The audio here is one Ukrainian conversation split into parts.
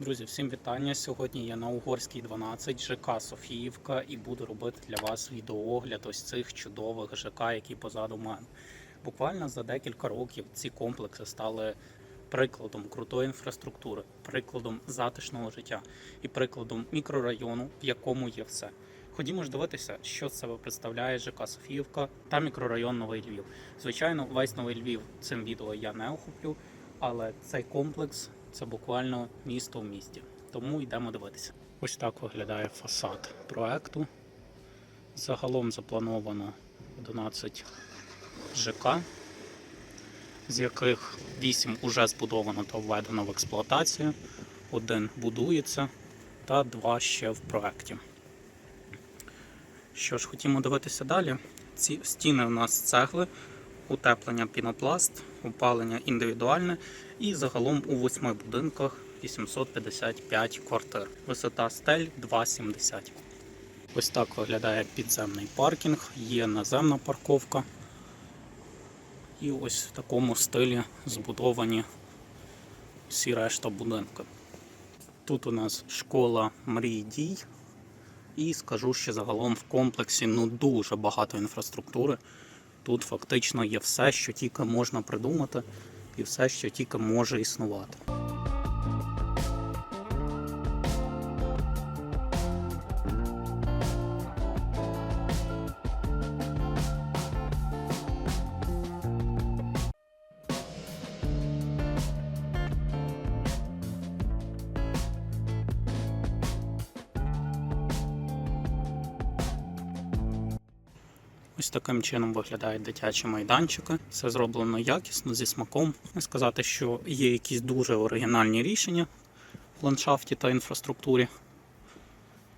Друзі, всім вітання. Сьогодні я на Угорській 12 ЖК Софіївка і буду робити для вас відеоогляд ось цих чудових ЖК, які позаду мене. Буквально за декілька років ці комплекси стали прикладом крутої інфраструктури, прикладом затишного життя і прикладом мікрорайону, в якому є все. Ходімо ж дивитися, що з себе представляє ЖК Софіївка та мікрорайон Новий Львів. Звичайно, весь Новий Львів цим відео я не охоплю, але цей комплекс це буквально місто в місті. Тому йдемо дивитися. Ось так виглядає фасад проекту. Загалом заплановано 11 ЖК, з яких 8 уже збудовано та введено в експлуатацію, один будується та два ще в проекті. Що ж, хотімо дивитися далі. Ці стіни у нас цегли, утеплення пінопласт, опалення індивідуальне і загалом у восьми будинках 855 квартир. Висота стель 2,70. Ось так виглядає підземний паркінг, є наземна парковка. І ось в такому стилі збудовані всі решта будинки. Тут у нас школа мрій дій. І скажу, що загалом в комплексі ну дуже багато інфраструктури. Тут фактично є все, що тільки можна придумати, і все, що тільки може існувати. Ось таким чином виглядають дитячі майданчики. Все зроблено якісно зі смаком. Сказати, що є якісь дуже оригінальні рішення в ландшафті та інфраструктурі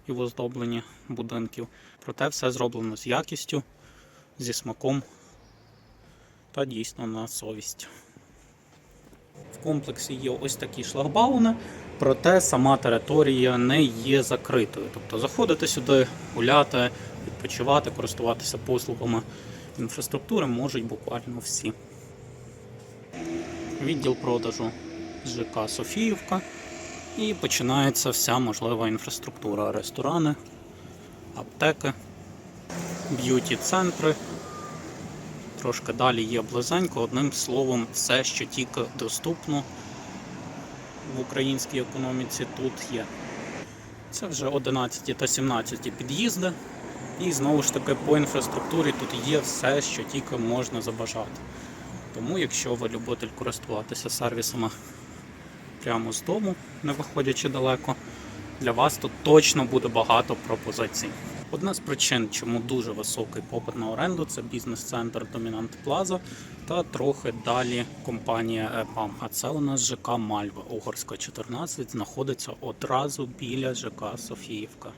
і в оздобленні будинків. Проте все зроблено з якістю, зі смаком та дійсно на совість. В комплексі є ось такі шлагбауни, проте сама територія не є закритою. Тобто заходити сюди, гуляти, відпочивати, користуватися послугами інфраструктури можуть буквально всі. Відділ продажу ЖК Софіївка. І починається вся можлива інфраструктура. Ресторани, аптеки, б'юті-центри. Трошки далі є близенько. Одним словом, все, що тільки доступно в українській економіці, тут є. Це вже 11 та 17 під'їзди. І знову ж таки по інфраструктурі тут є все, що тільки можна забажати. Тому, якщо ви любитель користуватися сервісами прямо з дому, не виходячи далеко, для вас тут точно буде багато пропозицій. Одна з причин, чому дуже високий попит на оренду, це бізнес-центр Домінант Плаза та трохи далі компанія ЕПАМ. А це у нас ЖК Мальва, Угорська 14, знаходиться одразу біля ЖК Софіївка.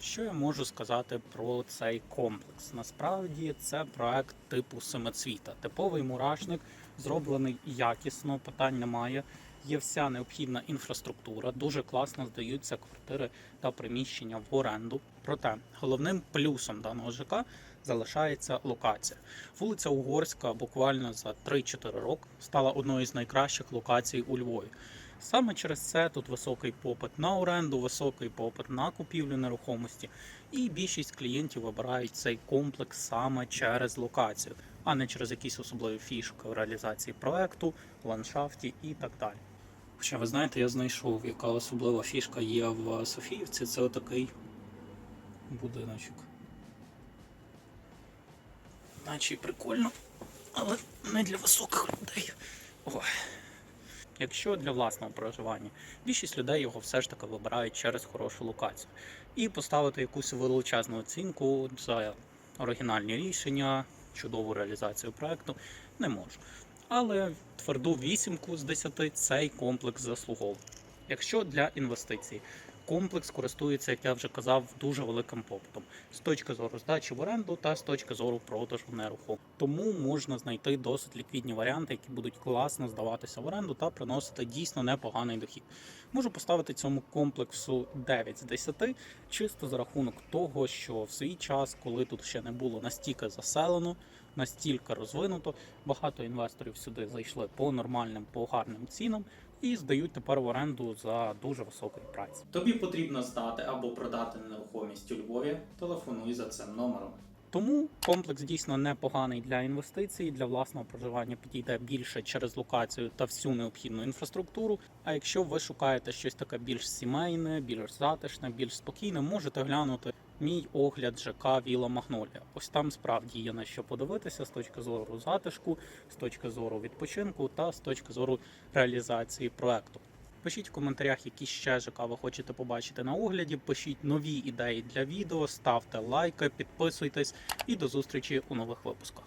Що я можу сказати про цей комплекс? Насправді це проект типу семицвіта. Типовий мурашник, зроблений якісно, питань немає. Є вся необхідна інфраструктура, дуже класно здаються квартири та приміщення в оренду. Проте головним плюсом даного ЖК залишається локація. Вулиця Угорська буквально за 3-4 роки стала одною з найкращих локацій у Львові. Саме через це тут високий попит на оренду, високий попит на купівлю нерухомості, і більшість клієнтів вибирають цей комплекс саме через локацію, а не через якісь особливі фішки в реалізації проекту, ландшафті і так далі. Хоча ви знаєте, я знайшов, яка особлива фішка є в Софіївці, це отакий будиночок. Наче прикольно, але не для високих людей. Ой. Якщо для власного проживання, більшість людей його все ж таки вибирають через хорошу локацію. І поставити якусь величезну оцінку за оригінальні рішення, чудову реалізацію проекту не можу. Але тверду вісімку з 10 цей комплекс заслуговує. Якщо для інвестицій, комплекс користується, як я вже казав, дуже великим попитом з точки зору здачі в оренду та з точки зору продажу нерухомості. Тому можна знайти досить ліквідні варіанти, які будуть класно здаватися в оренду та приносити дійсно непоганий дохід. Можу поставити цьому комплексу 9 з 10, чисто за рахунок того, що в свій час, коли тут ще не було настільки заселено, настільки розвинуто, багато інвесторів сюди зайшли по нормальним, по гарним цінам. і здають тепер в оренду за дуже високий прайс. Тобі потрібно здати або продати нерухомість у Львові. Телефонуй за цим номером. Тому комплекс дійсно непоганий для інвестицій, для власного проживання підійде більше через локацію та всю необхідну інфраструктуру. А якщо ви шукаєте щось таке більш сімейне, більш затишне, більш спокійне, можете глянути мій огляд ЖК Віла Магнолія. Ось там справді є на що подивитися з точки зору затишку, з точки зору відпочинку та з точки зору реалізації проекту. Пишіть в коментарях, які ще ЖК ви хочете побачити на огляді. Пишіть нові ідеї для відео, ставте лайки, підписуйтесь і до зустрічі у нових випусках.